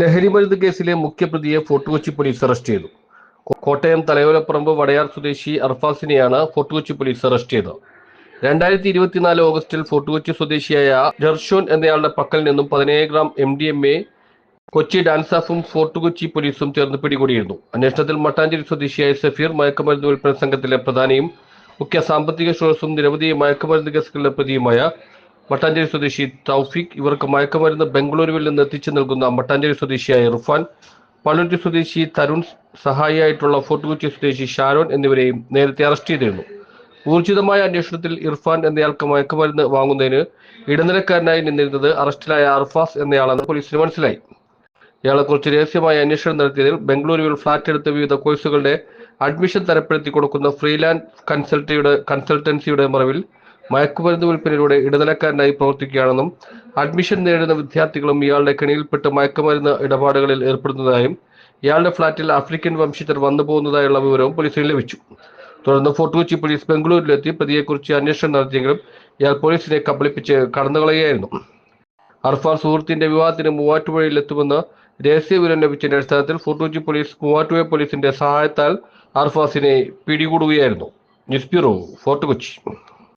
ലഹരിമരുന്ന് കേസിലെ മുഖ്യപ്രതിയെ ഫോർട്ട് കൊച്ചി പോലീസ് അറസ്റ്റ് ചെയ്തു. കോട്ടയം തലയോലപ്പറമ്പ് വടയാർ സ്വദേശി അർഫാസിനെയാണ് ഫോർട്ട് കൊച്ചി പോലീസ് അറസ്റ്റ് ചെയ്തത്. രണ്ടായിരത്തി ഇരുപത്തിനാല് ഓഗസ്റ്റിൽ ഫോർട്ട് കൊച്ചി സ്വദേശിയായ ജർഷോൻ എന്നയാളുടെ പക്കൽ നിന്നും പതിനേഴ് gram M D M A Kochi ഡാൻസാഫും fort Kochi പോലീസും ചേർന്ന് പിടികൂടിയിരുന്നു. അന്വേഷണത്തിൽ മട്ടാഞ്ചേരി സ്വദേശിയായ സഫീർ മയക്കുമരുന്ന് വിൽപ്പന സംഘത്തിലെ പ്രധാനിയും മുഖ്യ സാമ്പത്തിക സ്രോതസ്സും നിരവധി മയക്കുമരുന്ന് കേസുകളിലെ പ്രതിയുമായ മട്ടാഞ്ചേരി സ്വദേശി തൗഫീഖ് ഇവർക്ക് മയക്കുമരുന്ന് ബംഗളൂരുവിൽ നിന്ന് എത്തിച്ചു നൽകുന്ന മട്ടാഞ്ചേരി സ്വദേശിയായ ഇർഫാൻ പള്ളൂരി സ്വദേശി തരുൺ സഹായിയായിട്ടുള്ള ഫോർട്ട് കൊച്ചി സ്വദേശി ഷാരോൺ എന്നിവരെയും നേരത്തെ അറസ്റ്റ് ചെയ്തിരുന്നു. ഊർജിതമായ അന്വേഷണത്തിൽ ഇർഫാൻ എന്നയാൾക്ക് മയക്കുമരുന്ന് വാങ്ങുന്നതിന് ഇടനിലക്കാരനായി നിന്നിരുന്നത് അറസ്റ്റിലായ അർഫാസ് എന്നയാളെന്ന് പോലീസിന് മനസ്സിലായി. ഇയാളെക്കുറിച്ച് രഹസ്യമായ അന്വേഷണം നടത്തിയതിൽ ബംഗളൂരുവിൽ ഫ്ളാറ്റ് എടുത്ത വിവിധ കോഴ്സുകളുടെ അഡ്മിഷൻ തരപ്പെടുത്തി കൊടുക്കുന്ന ഫ്രീലാൻഡ് കൺസൾട്ടിയുടെ കൺസൾട്ടൻസിയുടെ മറവിൽ മയക്കുമരുന്ന് വിൽപ്പനയിലൂടെ ഇടനിലക്കാരനായി പ്രവർത്തിക്കുകയാണെന്നും അഡ്മിഷൻ നേടുന്ന വിദ്യാർത്ഥികളും ഇയാളുടെ കെണിയിൽപ്പെട്ട് മയക്കുമരുന്ന് ഇടപാടുകളിൽ ഏർപ്പെടുന്നതായും ഇയാളുടെ ഫ്ളാറ്റിൽ ആഫ്രിക്കൻ വംശജർ വന്നു പോകുന്നതായുള്ള വിവരവും പോലീസിന് ലഭിച്ചു. തുടർന്ന് ഫോർട്ട് കൊച്ചി പോലീസ് ബംഗളൂരുവിലെത്തി പ്രതിയെക്കുറിച്ച് അന്വേഷണം നടത്തിയെങ്കിലും ഇയാൾ പോലീസിനെ കബളിപ്പിച്ച് കടന്നുകളയുകയായിരുന്നു. അർഫാൻ സുഹൃത്തിന്റെ വിവാഹത്തിന് മൂവാറ്റുപുഴയിൽ എത്തുമെന്ന് രഹസ്യ വിവരം ലഭിച്ചതിന്റെ അടിസ്ഥാനത്തിൽ ഫോർട്ട് കൊച്ചി പോലീസ് മൂവാറ്റുപുഴ പോലീസിന്റെ സഹായത്താൽ അർഫാസിനെ പിടികൂടുകയായിരുന്നു. News bureau fort Kochi.